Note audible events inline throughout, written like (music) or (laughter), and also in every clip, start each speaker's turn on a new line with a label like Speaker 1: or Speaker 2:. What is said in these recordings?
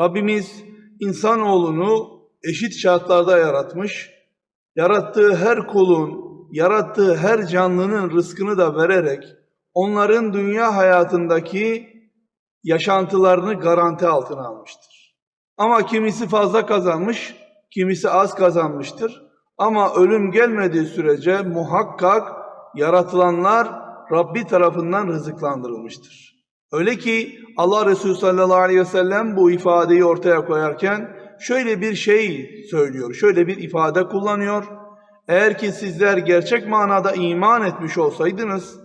Speaker 1: Rabbimiz insanoğlunu eşit şartlarda yaratmış. Yarattığı her kulun, yarattığı her canlının rızkını da vererek onların dünya hayatındaki yaşantılarını garanti altına almıştır. Ama kimisi fazla kazanmış, kimisi az kazanmıştır. Ama ölüm gelmediği sürece muhakkak yaratılanlar Rabbi tarafından rızıklandırılmıştır. Öyle ki Allah Resulü sallallahu aleyhi ve sellem bu ifadeyi ortaya koyarken şöyle bir şey söylüyor, şöyle bir ifade kullanıyor. Eğer ki sizler gerçek manada iman etmiş olsaydınız,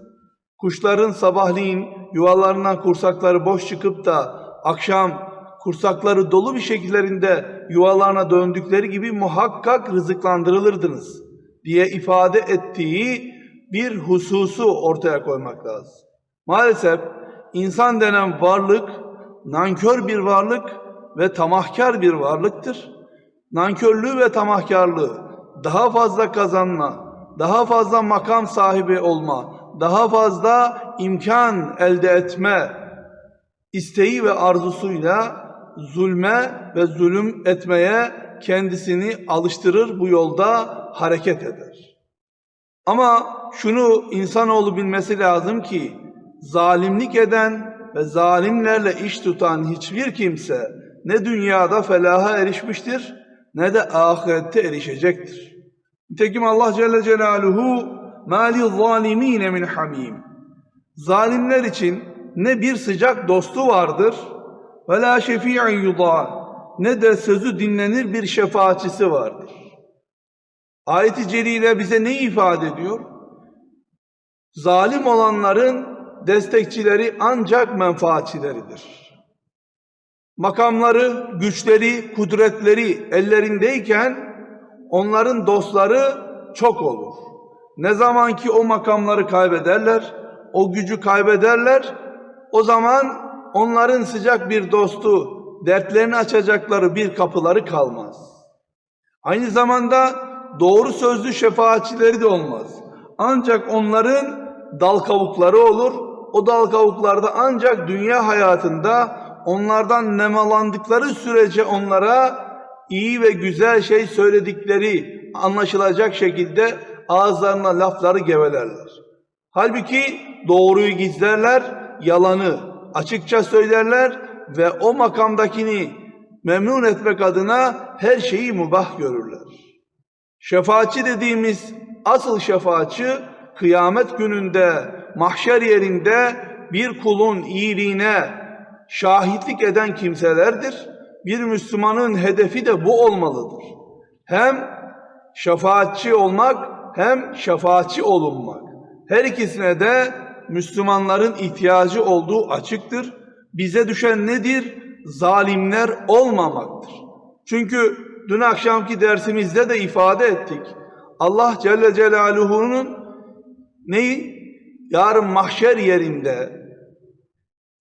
Speaker 1: kuşların sabahleyin yuvalarından kursakları boş çıkıp da akşam kursakları dolu bir şekillerinde yuvalarına döndükleri gibi muhakkak rızıklandırılırdınız diye ifade ettiği bir hususu ortaya koymak lazım. Maalesef insan denen varlık nankör bir varlık ve tamahkar bir varlıktır. Nankörlüğü ve tamahkarlığı daha fazla kazanma, daha fazla makam sahibi olma, daha fazla imkan elde etme isteği ve arzusuyla zulme ve zulüm etmeye kendisini alıştırır, bu yolda hareket eder. Ama şunu insanoğlu bilmesi lazım ki zalimlik eden ve zalimlerle iş tutan hiçbir kimse ne dünyada felaha erişmiştir ne de ahirette erişecektir. Nitekim Allah Celle Celaluhu mali zalimine min hamim. Zalimler için ne bir sıcak dostu vardır ve la şefi'en yuda ne de sözü dinlenir bir şefaatçisi vardır. Ayet-i Celile bize ne ifade ediyor? Zalim olanların destekçileri ancak menfaatçileridir. Makamları, güçleri, kudretleri ellerindeyken onların dostları çok olur. Ne zaman ki o makamları kaybederler, o gücü kaybederler, o zaman onların sıcak bir dostu, dertlerini açacakları bir kapıları kalmaz. Aynı zamanda doğru sözlü şefaatçileri de olmaz. Ancak onların dal kavukları olur. O dal kavuklarda ancak dünya hayatında onlardan nemalandıkları sürece onlara iyi ve güzel şey söyledikleri anlaşılacak şekilde ağızlarına lafları gevelerler. Halbuki doğruyu gizlerler, yalanı açıkça söylerler ve o makamdakini memnun etmek adına her şeyi mubah görürler. Şefaatçi dediğimiz asıl şefaatçi kıyamet gününde mahşer yerinde bir kulun iyiliğine şahitlik eden kimselerdir. Bir Müslümanın hedefi de bu olmalıdır. Hem şefaatçi olmak hem şefaatçi olunmak. Her ikisine de Müslümanların ihtiyacı olduğu açıktır. Bize düşen nedir? Zalimler olmamaktır. Çünkü dün akşamki dersimizde de ifade ettik. Allah Celle Celaluhu'nun neyi? Yarın mahşer yerinde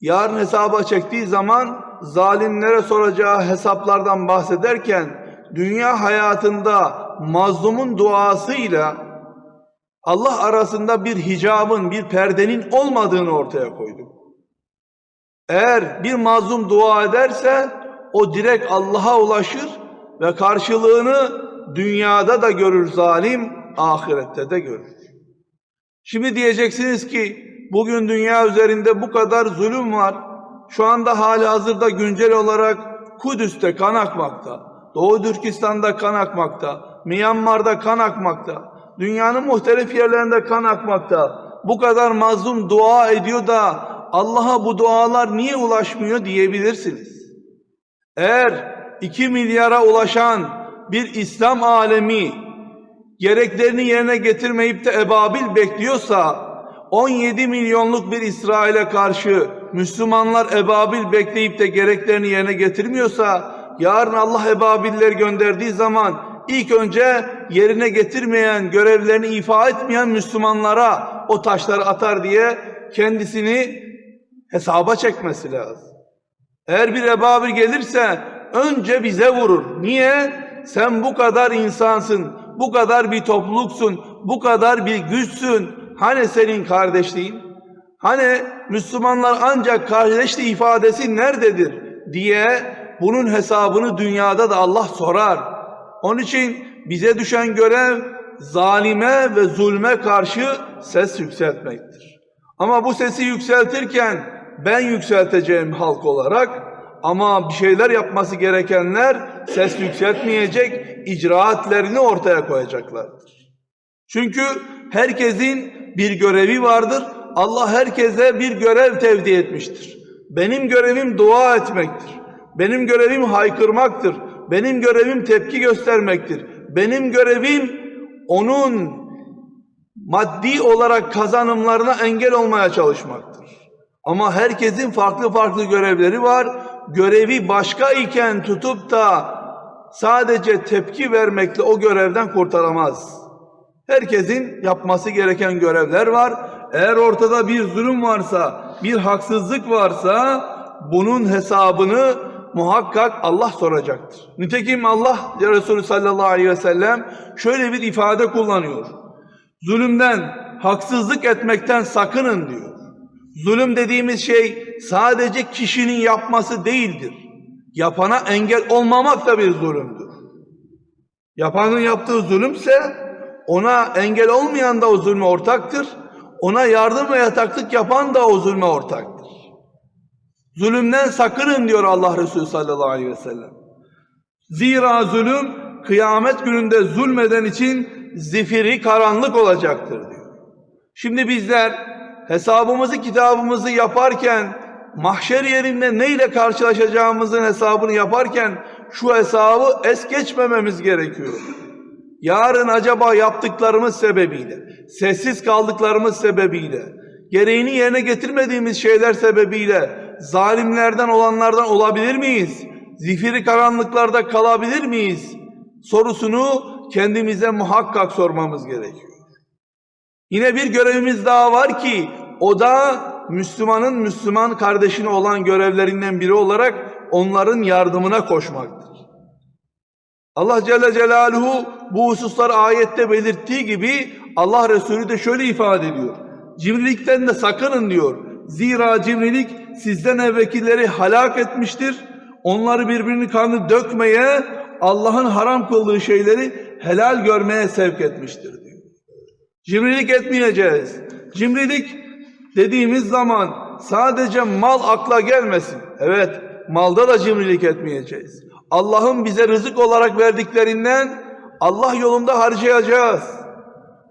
Speaker 1: yarın hesaba çektiği zaman zalimlere soracağı hesaplardan bahsederken dünya hayatında mazlumun duasıyla Allah arasında bir hicabın, bir perdenin olmadığını ortaya koyduk. Eğer bir mazlum dua ederse o direkt Allah'a ulaşır ve karşılığını dünyada da görür zalim, ahirette de görür. Şimdi diyeceksiniz ki bugün dünya üzerinde bu kadar zulüm var. Şu anda hali hazırda güncel olarak Kudüs'te kan akmakta, Doğu Türkistan'da kan akmakta, Myanmar'da kan akmakta, dünyanın muhtelif yerlerinde kan akmakta. Bu kadar mazlum dua ediyor da Allah'a bu dualar niye ulaşmıyor diyebilirsiniz. Eğer 2 milyara ulaşan bir İslam alemi gereklerini yerine getirmeyip de ebabil bekliyorsa 17 milyonluk bir İsrail'e karşı Müslümanlar ebabil bekleyip de gereklerini yerine getirmiyorsa yarın Allah ebabilleri gönderdiği zaman ilk önce yerine getirmeyen, görevlerini ifa etmeyen Müslümanlara o taşları atar diye kendisini hesaba çekmesi lazım. Eğer bir ebabil gelirse önce bize vurur. Niye? Sen bu kadar insansın, bu kadar bir topluluksun, bu kadar bir güçsün. Hani senin kardeşliğin? Hani Müslümanlar ancak kardeşliği ifadesi nerededir diye bunun hesabını dünyada da Allah sorar. Onun için bize düşen görev zalime ve zulme karşı ses yükseltmektir. Ama bu sesi yükseltirken ben yükselteceğim halk olarak ama bir şeyler yapması gerekenler ses yükseltmeyecek, icraatlerini ortaya koyacaklardır. Çünkü herkesin bir görevi vardır. Allah herkese bir görev tevdi etmiştir. Benim görevim dua etmektir. Benim görevim haykırmaktır. Benim görevim tepki göstermektir. Benim görevim onun maddi olarak kazanımlarına engel olmaya çalışmaktır. Ama herkesin farklı farklı görevleri var. Görevi başka iken tutup da sadece tepki vermekle o görevden kurtaramaz. Herkesin yapması gereken görevler var. Eğer ortada bir zulüm varsa, bir haksızlık varsa bunun hesabını muhakkak Allah soracaktır. Nitekim Allah Resulü sallallahu aleyhi ve sellem şöyle bir ifade kullanıyor. Zulümden, haksızlık etmekten sakının diyor. Zulüm dediğimiz şey sadece kişinin yapması değildir. Yapana engel olmamak da bir zulümdür. Yapanın yaptığı zulümse ona engel olmayan da o zulme ortaktır. Ona yardım ve yataklık yapan da o zulme ortaktır. Zulümden sakının diyor Allah Resulü sallallahu aleyhi ve sellem. Zira zulüm kıyamet gününde zulmeden için zifiri karanlık olacaktır diyor. Şimdi bizler hesabımızı kitabımızı yaparken mahşer yerinde neyle karşılaşacağımızın hesabını yaparken şu hesabı es geçmememiz gerekiyor. Yarın acaba yaptıklarımız sebebiyle, sessiz kaldıklarımız sebebiyle, gereğini yerine getirmediğimiz şeyler sebebiyle zalimlerden olanlardan olabilir miyiz? Zifiri karanlıklarda kalabilir miyiz? Sorusunu kendimize muhakkak sormamız gerekiyor. Yine bir görevimiz daha var ki o da Müslümanın Müslüman kardeşine olan görevlerinden biri olarak onların yardımına koşmaktır. Allah Celle Celaluhu bu hususları ayette belirttiği gibi Allah Resulü de şöyle ifade ediyor. Cimrilikten de sakının diyor. Zira cimrilik sizden evvelkileri halak etmiştir. Onları birbirinin kanı dökmeye, Allah'ın haram kıldığı şeyleri helal görmeye sevk etmiştir. Cimrilik etmeyeceğiz. Cimrilik dediğimiz zaman sadece mal akla gelmesin. Evet, malda da cimrilik etmeyeceğiz. Allah'ın bize rızık olarak verdiklerinden Allah yolunda harcayacağız.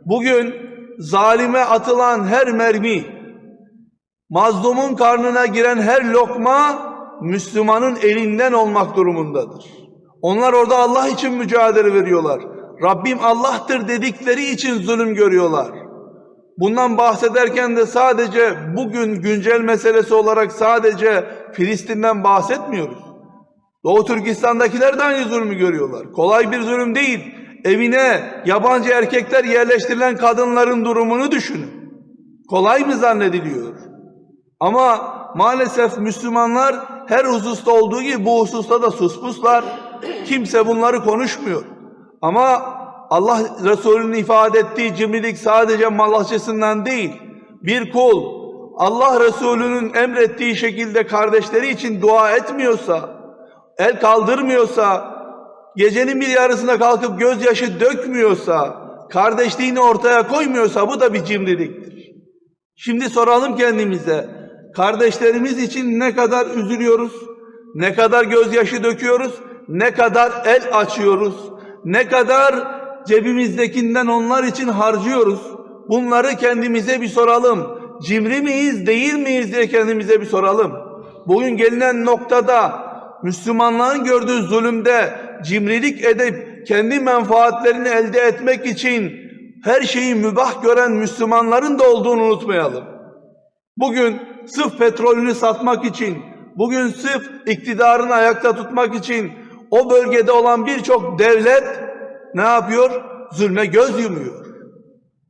Speaker 1: Bugün zalime atılan her mermi, mazlumun karnına giren her lokma Müslümanın elinden olmak durumundadır. Onlar orada Allah için mücadele veriyorlar. Rabbim Allah'tır dedikleri için zulüm görüyorlar. Bundan bahsederken de sadece bugün güncel meselesi olarak sadece Filistin'den bahsetmiyoruz. Doğu Türkistan'dakiler de aynı zulmü görüyorlar. Kolay bir zulüm değil. Evine yabancı erkekler yerleştirilen kadınların durumunu düşünün. Kolay mı zannediliyor? Ama maalesef Müslümanlar her hususta olduğu gibi bu hususta da suspuslar. Kimse bunları konuşmuyor. Ama Allah Resulü'nün ifade ettiği cimrilik sadece mal açısından değil. Bir kul Allah Resulü'nün emrettiği şekilde kardeşleri için dua etmiyorsa, el kaldırmıyorsa, gecenin bir yarısına kalkıp gözyaşı dökmüyorsa, kardeşliğini ortaya koymuyorsa bu da bir cimriliktir. Şimdi soralım kendimize, kardeşlerimiz için ne kadar üzülüyoruz, ne kadar gözyaşı döküyoruz, ne kadar el açıyoruz, ne kadar cebimizdekinden onlar için harcıyoruz. Bunları kendimize bir soralım. Cimri miyiz, değil miyiz diye kendimize bir soralım. Bugün gelinen noktada Müslümanların gördüğü zulümde cimrilik edip kendi menfaatlerini elde etmek için her şeyi mübah gören Müslümanların da olduğunu unutmayalım. Bugün sırf petrolünü satmak için, bugün sırf iktidarını ayakta tutmak için o bölgede olan birçok devlet ne yapıyor? Zulme göz yumuyor.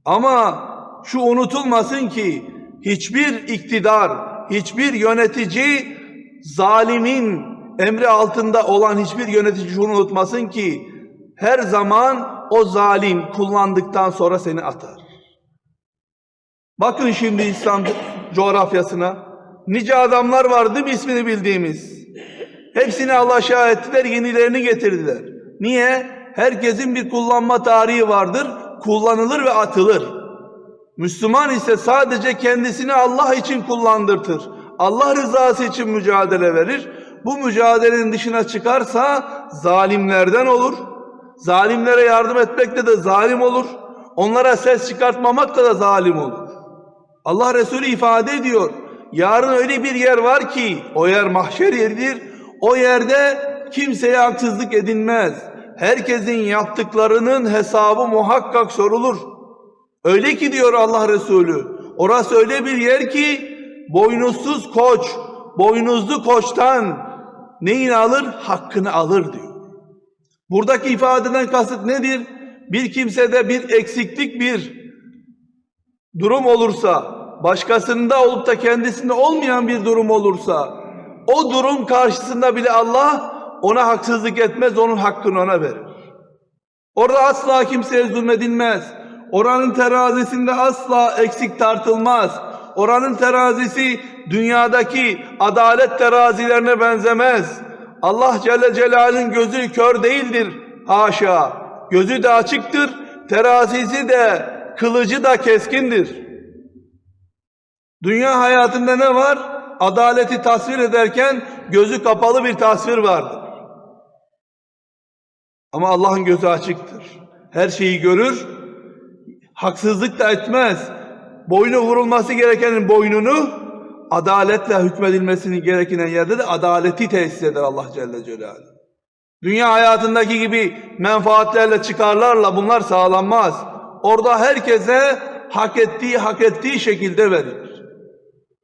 Speaker 1: Ama şu unutulmasın ki hiçbir iktidar, hiçbir yönetici zalimin emri altında olan hiçbir yönetici şunu unutmasın ki her zaman o zalim kullandıktan sonra seni atar. Bakın şimdi İslam coğrafyasına. Nice adamlar var değil mi ismini bildiğimiz? Hepsini alaşağı ettiler, yenilerini getirdiler. Niye? Herkesin bir kullanma tarihi vardır. Kullanılır ve atılır. Müslüman ise sadece kendisini Allah için kullandırtır. Allah rızası için mücadele verir. Bu mücadelenin dışına çıkarsa zalimlerden olur. Zalimlere yardım etmekte de zalim olur. Onlara ses çıkartmamakta da zalim olur. Allah Resulü ifade ediyor. Yarın öyle bir yer var ki o yer mahşer yeridir. O yerde kimseye haksızlık edilmez. Herkesin yaptıklarının hesabı muhakkak sorulur. Öyle ki diyor Allah Resulü. Orası öyle bir yer ki boynuzsuz koç, boynuzlu koçtan neyini alır? Hakkını alır diyor. Buradaki ifadeden kasıt nedir? Bir kimsede bir eksiklik, bir durum olursa, başkasında olup da kendisinde olmayan bir durum olursa, o durum karşısında bile Allah ona haksızlık etmez, onun hakkını ona verir. Orada asla kimseye zulmedilmez. Oranın terazisinde asla eksik tartılmaz. Oranın terazisi dünyadaki adalet terazilerine benzemez. Allah Celle Celal'in gözü kör değildir. Haşa. Gözü de açıktır. Terazisi de kılıcı da keskindir. Dünya hayatında ne var? Adaleti tasvir ederken gözü kapalı bir tasvir vardır. Ama Allah'ın gözü açıktır. Her şeyi görür, haksızlık da etmez. Boynu vurulması gerekenin boynunu, adaletle hükmedilmesini gereken yerde de adaleti tesis eder Allah Celle Celaluhu. Dünya hayatındaki gibi menfaatlerle, çıkarlarla bunlar sağlanmaz. Orada herkese hak ettiği, hak ettiği şekilde verilir.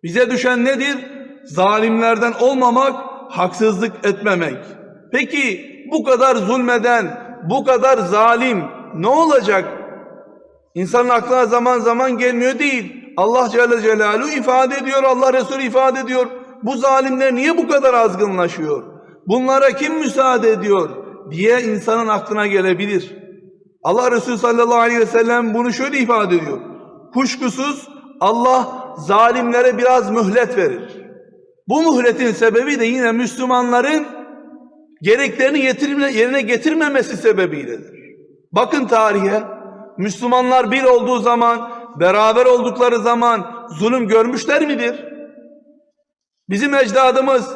Speaker 1: Bize düşen nedir? Zalimlerden olmamak, haksızlık etmemek. Peki bu kadar zulmeden, bu kadar zalim ne olacak? İnsanın aklına zaman zaman gelmiyor değil. Allah Celle Celaluhu ifade ediyor, Allah Resulü ifade ediyor. Bu zalimler niye bu kadar azgınlaşıyor? Bunlara kim müsaade ediyor? diye insanın aklına gelebilir. Allah Resulü sallallahu aleyhi ve sellem bunu şöyle ifade ediyor. Kuşkusuz Allah zalimlere biraz mühlet verir. Bu mühletin sebebi de yine Müslümanların gereklerini yerine getirmemesi sebebiyledir. Bakın tarihe, Müslümanlar bir olduğu zaman, beraber oldukları zaman zulüm görmüşler midir? Bizim ecdadımız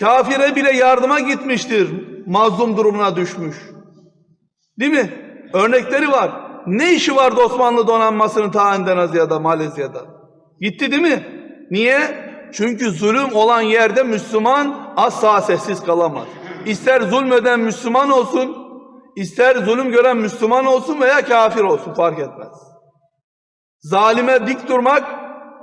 Speaker 1: kafire bile yardıma gitmiştir, mazlum durumuna düşmüş. Değil mi? Örnekleri var. Ne işi vardı Osmanlı donanmasının ta Endonezya'da, Malezya'da? Gitti değil mi? Niye? Çünkü zulüm olan yerde Müslüman asla sessiz kalamaz. İster zulmeden Müslüman olsun, ister zulüm gören Müslüman olsun veya kafir olsun fark etmez. Zalime dik durmak,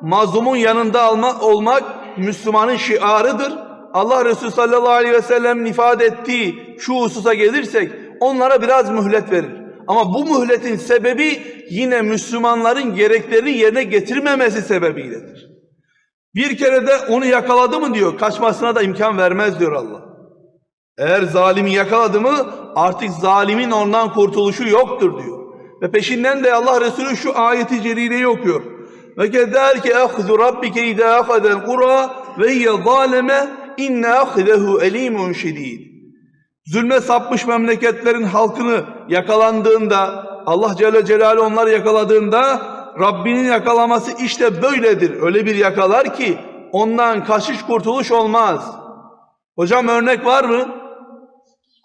Speaker 1: mazlumun yanında alma, olmak Müslümanın şiarıdır. Allah Resulü sallallahu aleyhi ve sellem'in ifade ettiği şu hususa gelirsek onlara biraz mühlet verir. Ama bu mühletin sebebi yine Müslümanların gereklerini yerine getirmemesi sebebiyledir. Bir kere de onu yakaladı mı diyor, kaçmasına da imkan vermez diyor Allah. Eğer zalimi yakaladı mı artık zalimin ondan kurtuluşu yoktur diyor. Ve peşinden de Allah Resulü şu ayeti celileyi okuyor. Ve kederke ahzu rabbike idâ ahadel kura ve hiye zaleme inne ahzehu elimun şedid. Zulme sapmış memleketlerin halkını yakalandığında Allah Celle Celaluhu onları yakaladığında Rabbinin yakalaması işte böyledir. Öyle bir yakalar ki ondan kaçış kurtuluş olmaz. Hocam örnek var mı?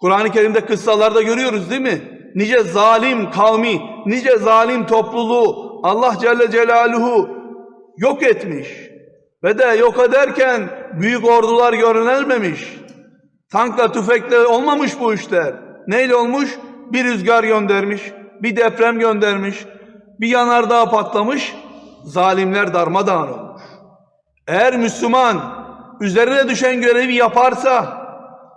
Speaker 1: Kur'an-ı Kerim'de kıssalarda görüyoruz değil mi? Nice zalim kavmi, nice zalim topluluğu Allah Celle Celaluhu yok etmiş. Ve de yok ederken büyük ordular görünelmemiş. Tankla tüfekle olmamış bu işler. Neyle olmuş? Bir rüzgar göndermiş, bir deprem göndermiş, bir yanardağ patlamış, zalimler darmadağın olmuş. Eğer Müslüman üzerine düşen görevi yaparsa,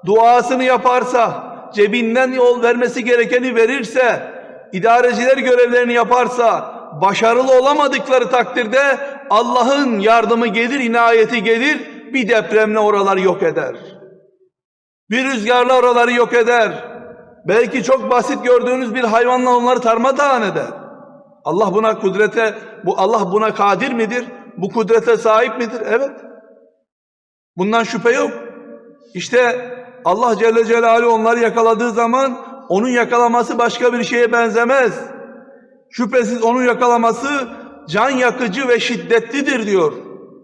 Speaker 1: duasını yaparsa, cebinden yol vermesi gerekeni verirse, idareciler görevlerini yaparsa, başarılı olamadıkları takdirde Allah'ın yardımı gelir, inayeti gelir, bir depremle oraları yok eder. Bir rüzgarla oraları yok eder. Belki çok basit gördüğünüz bir hayvanla onları darmadağın eder. Allah buna kudrete, bu Allah buna kadir midir? Bu kudrete sahip midir? Evet. Bundan şüphe yok. İşte Allah Celle Celaluhu onları yakaladığı zaman onun yakalaması başka bir şeye benzemez. Şüphesiz onun yakalaması can yakıcı ve şiddetlidir diyor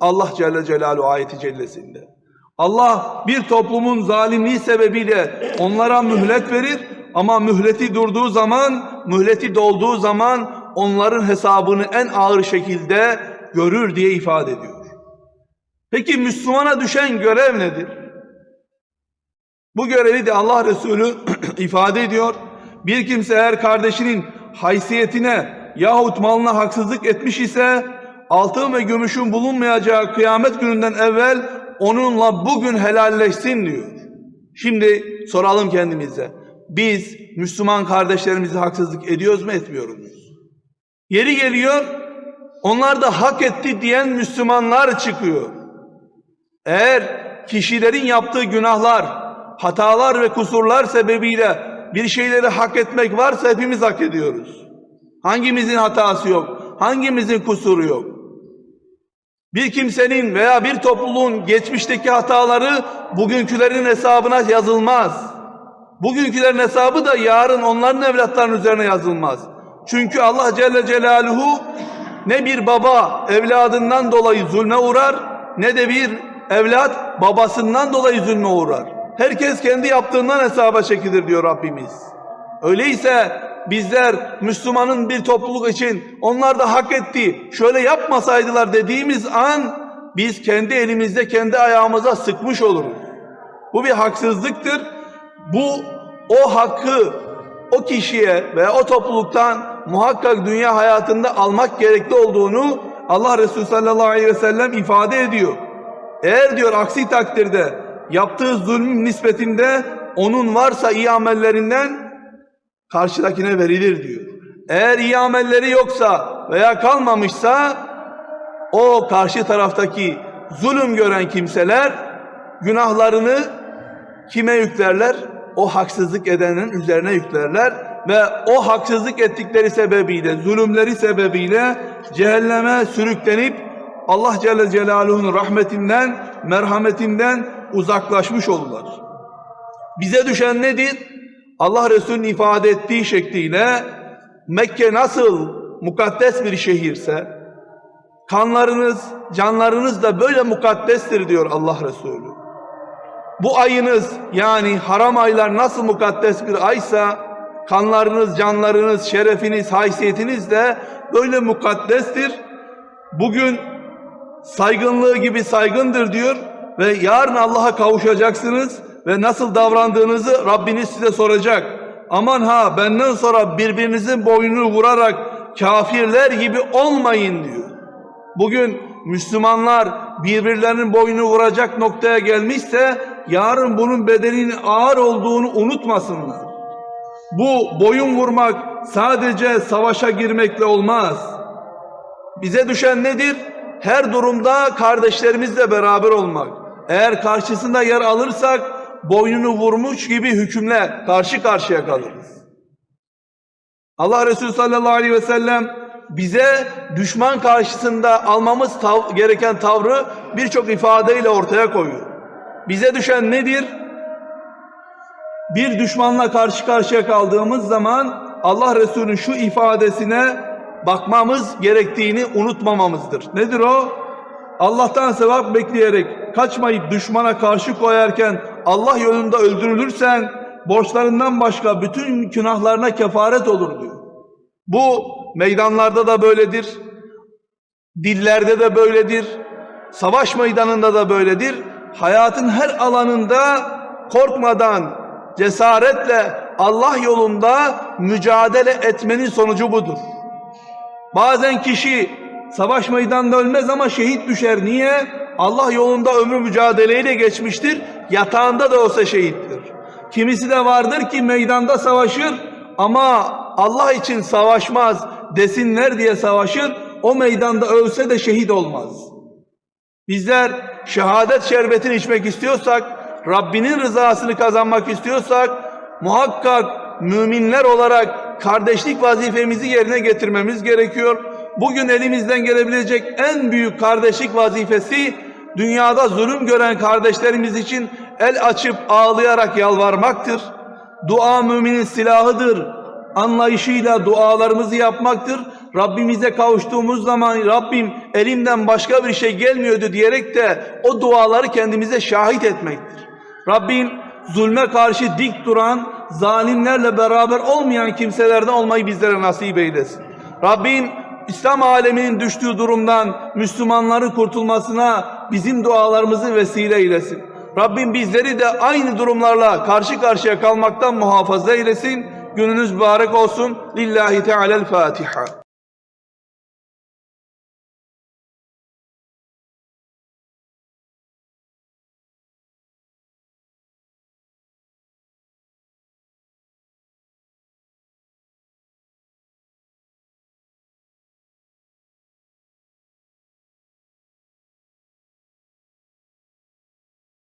Speaker 1: Allah Celle Celaluhu ayeti cellesinde. Allah bir toplumun zalimliği sebebiyle onlara mühlet verir ama mühleti durduğu zaman, mühleti dolduğu zaman onların hesabını en ağır şekilde görür diye ifade ediyor. Peki Müslümana düşen görev nedir? Bu görevi de Allah Resulü (clears throat) ifade ediyor. Bir kimse eğer kardeşinin haysiyetine yahut malına haksızlık etmiş ise altın ve gümüşün bulunmayacağı kıyamet gününden evvel onunla bugün helalleşsin diyor. Şimdi soralım kendimize. Biz Müslüman kardeşlerimize haksızlık ediyoruz mu etmiyoruz muyuz? Yeri geliyor onlar da hak etti diyen Müslümanlar çıkıyor. Eğer kişilerin yaptığı günahlar, hatalar ve kusurlar sebebiyle bir şeyleri hak etmek varsa hepimiz hak ediyoruz. Hangimizin hatası yok? Hangimizin kusuru yok? Bir kimsenin veya bir topluluğun geçmişteki hataları bugünkülerin hesabına yazılmaz. Bugünkülerin hesabı da yarın onların evlatlarının üzerine yazılmaz. Çünkü Allah Celle Celaluhu ne bir baba evladından dolayı zulme uğrar ne de bir evlat babasından dolayı zulme uğrar. Herkes kendi yaptığından hesaba çekilir diyor Rabbimiz. Öyleyse bizler Müslümanın bir topluluk için onlar da hak etti, şöyle yapmasaydılar dediğimiz an biz kendi elimizde kendi ayağımıza sıkmış oluruz. Bu bir haksızlıktır. Bu o hakkı o kişiye veya o topluluktan muhakkak dünya hayatında almak gerekli olduğunu Allah Resulü sallallahu aleyhi ve sellem ifade ediyor. Eğer diyor aksi takdirde yaptığı zulmün nispetinde onun varsa iyi amellerinden karşıdakine verilir diyor. Eğer iyi amelleri yoksa veya kalmamışsa o karşı taraftaki zulüm gören kimseler günahlarını kime yüklerler? O haksızlık edenin üzerine yüklerler ve o haksızlık ettikleri sebebiyle, zulümleri sebebiyle cehenneme sürüklenip Allah Celle Celaluhu'nun rahmetinden, merhametinden uzaklaşmış olurlar. Bize düşen nedir? Allah Resulü'nün ifade ettiği şekliyle Mekke nasıl mukaddes bir şehirse kanlarınız, canlarınız da böyle mukaddestir diyor Allah Resulü. Bu ayınız yani haram aylar nasıl mukaddes bir aysa kanlarınız, canlarınız, şerefiniz, haysiyetiniz de böyle mukaddestir. Bugün saygınlığı gibi saygındır diyor ve yarın Allah'a kavuşacaksınız ve nasıl davrandığınızı Rabbiniz size soracak. Aman ha benden sonra birbirinizin boynunu vurarak kafirler gibi olmayın diyor. Bugün Müslümanlar birbirlerinin boynunu vuracak noktaya gelmişse yarın bunun bedelinin ağır olduğunu unutmasınlar. Bu boyun vurmak sadece savaşa girmekle olmaz. Bize düşen nedir? Her durumda kardeşlerimizle beraber olmak. Eğer karşısında yer alırsak boynunu vurmuş gibi hükümle karşı karşıya kalırız. Allah Resulü sallallahu aleyhi ve sellem bize düşman karşısında almamız tav gereken tavrı birçok ifadeyle ortaya koyuyor. Bize düşen nedir? Bir düşmanla karşı karşıya kaldığımız zaman Allah Resulü'nün şu ifadesine bakmamız gerektiğini unutmamamızdır. Nedir o? Allah'tan sevap bekleyerek kaçmayıp düşmana karşı koyarken Allah yolunda öldürülürsen borçlarından başka bütün günahlarına kefaret olur diyor. Bu meydanlarda da böyledir. Dillerde de böyledir. Savaş meydanında da böyledir. Hayatın her alanında korkmadan, cesaretle Allah yolunda mücadele etmenin sonucu budur. Bazen kişi savaş meydanında ölmez ama şehit düşer. Niye? Allah yolunda ömrü mücadeleyle geçmiştir. Yatağında da olsa şehittir. Kimisi de vardır ki meydanda savaşır ama Allah için savaşmaz desinler diye savaşır. O meydanda ölse de şehit olmaz. Bizler şehadet şerbetini içmek istiyorsak, Rabbinin rızasını kazanmak istiyorsak muhakkak müminler olarak kardeşlik vazifemizi yerine getirmemiz gerekiyor. Bugün elimizden gelebilecek en büyük kardeşlik vazifesi dünyada zulüm gören kardeşlerimiz için el açıp ağlayarak yalvarmaktır. Dua müminin silahıdır. Anlayışıyla dualarımızı yapmaktır. Rabbimize kavuştuğumuz zaman Rabbim elimden başka bir şey gelmiyordu diyerek de o duaları kendimize şahit etmektir. Rabbim zulme karşı dik duran, zalimlerle beraber olmayan kimselerden olmayı bizlere nasip eylesin. Rabbim İslam aleminin düştüğü durumdan Müslümanların kurtulmasına bizim dualarımızı vesile eylesin. Rabbim bizleri de aynı durumlarla karşı karşıya kalmaktan muhafaza eylesin. Gününüz mübarek olsun. Lillahi Teala'l Fatiha.